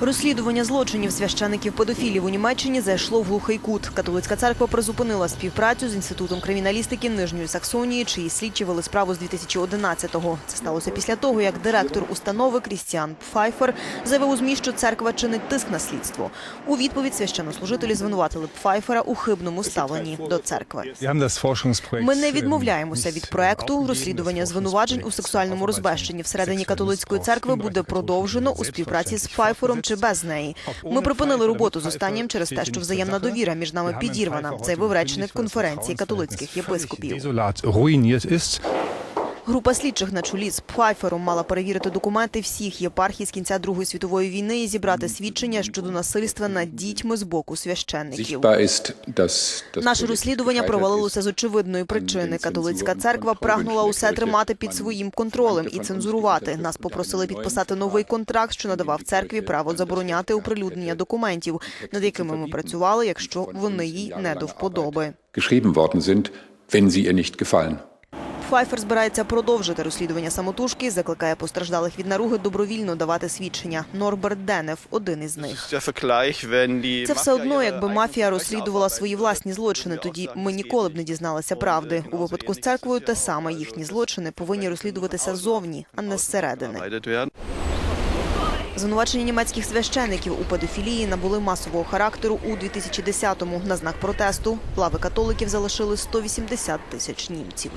Розслідування злочинів священиків педофілів у Німеччині зайшло в глухий кут. Католицька церква призупинила співпрацю з інститутом криміналістики Нижньої Саксонії, чиї слідчі вели справу з 2011-го. Це сталося після того, як директор установи Крістіан Пфайфер заявив у ЗМІ, що церква чинить тиск на слідство. У відповідь священнослужителі звинуватили Пфайфера у хибному ставленні до церкви. Ми не відмовляємося від проекту. Розслідування звинувачень у сексуальному розбещенні всередині католицької церкви буде продовжено у співпраці з Пфайфером чи без неї. Ми припинили роботу з останнім через те, що взаємна довіра між нами підірвана, заявив речник конференції католицьких єпископів. Група слідчих на чолі з Пфайфером мала перевірити документи всіх єпархій з кінця Другої світової війни і зібрати свідчення щодо насильства над дітьми з боку священників. Наше розслідування провалилося з очевидної причини. Католицька церква прагнула усе тримати під своїм контролем і цензурувати. Нас попросили підписати новий контракт, що надавав церкві право забороняти оприлюднення документів, над якими ми працювали, якщо вони їй не до вподоби. geschrieben worden sind, wenn sie ihr nicht gefallen. Пфайфер збирається продовжити розслідування самотужки, закликає постраждалих від наруги добровільно давати свідчення. Норберт Денев – один із них. Це все одно, якби мафія розслідувала свої власні злочини. Тоді ми ніколи б не дізналися правди. У випадку з церквою те саме. Їхні злочини повинні розслідуватися ззовні, а не зсередини. Звинувачення німецьких священиків у педофілії набули масового характеру у 2010-му. На знак протесту лави католиків залишили 180 тисяч німців.